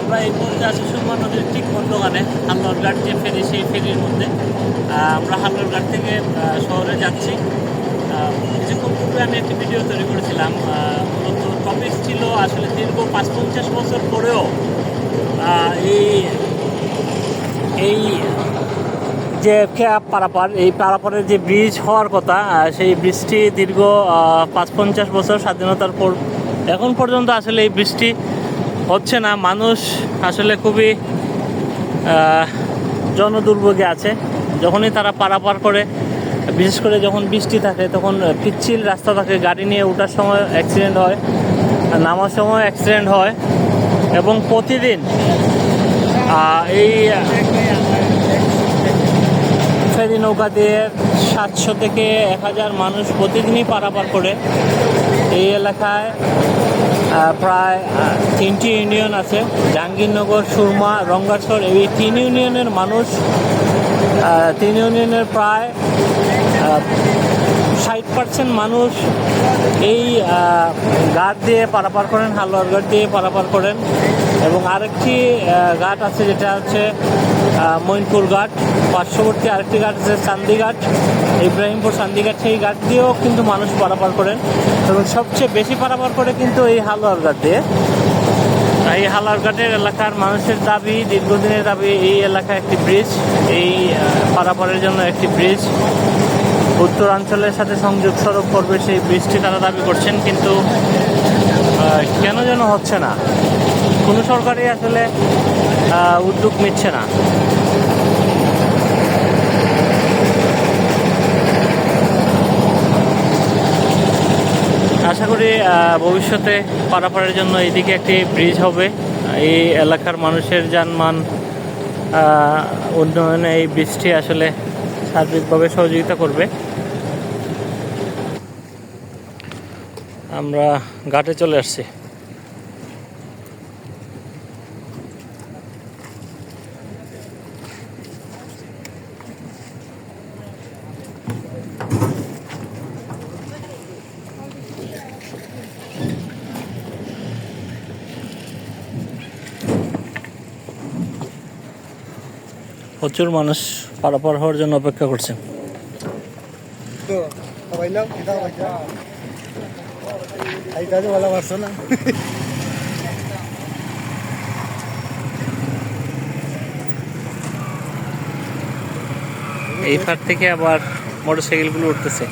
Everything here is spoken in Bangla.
আমরা এই মুহূর্তে আছি সুরমা নদীর ঠিক মধ্যখানে হাল্লরঘাট যে ফেরি, সেই ফেরির মধ্যে। আমরা হাল্লরঘাট থেকে শহরে যাচ্ছি। কিছুক্ষণ পূর্বে আমি একটি ভিডিও তৈরি করেছিলাম মূলত টপিক ছিল আসলে দীর্ঘ পাঁচ পঞ্চাশ বছর পরেও এই এই যে ক্যাব পারাপার, এই পারাপারের যে ব্রিজ হওয়ার কথা সেই ব্রিজটি দীর্ঘ পাঁচ পঞ্চাশ বছর স্বাধীনতার পর, এখন পর্যন্ত আসলে এই ব্রিজটি হচ্ছে না, মানুষ আসলে খুবই জনদুর্ভোগে আছে। যখনই তারা পারাপার করে, বিশেষ করে যখন বৃষ্টি থাকে, তখন পিচ্ছিল রাস্তা থাকে, গাড়ি নিয়ে ওঠার সময় অ্যাক্সিডেন্ট হয় নামার সময় অ্যাক্সিডেন্ট হয়, এবং প্রতিদিন এই, ফেরি নৌকা দিয়ে সাতশো থেকে এক হাজার মানুষ প্রতিদিনই পারাপার করে। এই এলাকায় প্রায় তিনটি ইউনিয়ন আছে। জাহাঙ্গীরনগর, সুরমা, রঙ্গাসর, এই তিন ইউনিয়নের মানুষ তিন ইউনিয়নের প্রায় ষাট পার্সেন্ট মানুষ এই ঘাট দিয়ে পারাপার করেন, হালুয়ার ঘাট দিয়ে পারাপার করেন এবং আরেকটি ঘাট আছে যেটা হচ্ছে মৈনপুর ঘাট, পার্শ্ববর্তী আরেকটি ঘাট আছে চান্দিঘাট ইব্রাহিমপুর চান্দিঘাট সেই ঘাট দিয়েও কিন্তু মানুষ পারাপার করেন এবং সবচেয়ে বেশি পারাপার করে কিন্তু এই হালুয়ার ঘাট দিয়ে। এই হালারঘাটের এলাকার মানুষের দাবি, দীর্ঘদিনের দাবি, এই এলাকায় একটি ব্রিজ, এই পারাপারের জন্য একটি ব্রিজ। উত্তরাঞ্চলের সাথে সংযোগ সড়ক করবে সেই বৃষ্টি তারা দাবি করছেন, কিন্তু কেন যেন হচ্ছে না? কোনো সরকারই আসলে উদ্যোগ নিচ্ছে না। আশা করি ভবিষ্যতে পারাপারের জন্য এইদিকে একটি ব্রিজ হবে। এই এলাকার মানুষের যানমান উন্নয়নে এই বৃষ্টি আসলে সার্বিকভাবে সহযোগিতা করবে। আমরা ঘাটে চলে আসছি। প্রচুর মানুষ পারাপার হওয়ার জন্য অপেক্ষা করছে। এই ফার থেকে আবার মোটরসাইকেলগুলো উঠতেছে।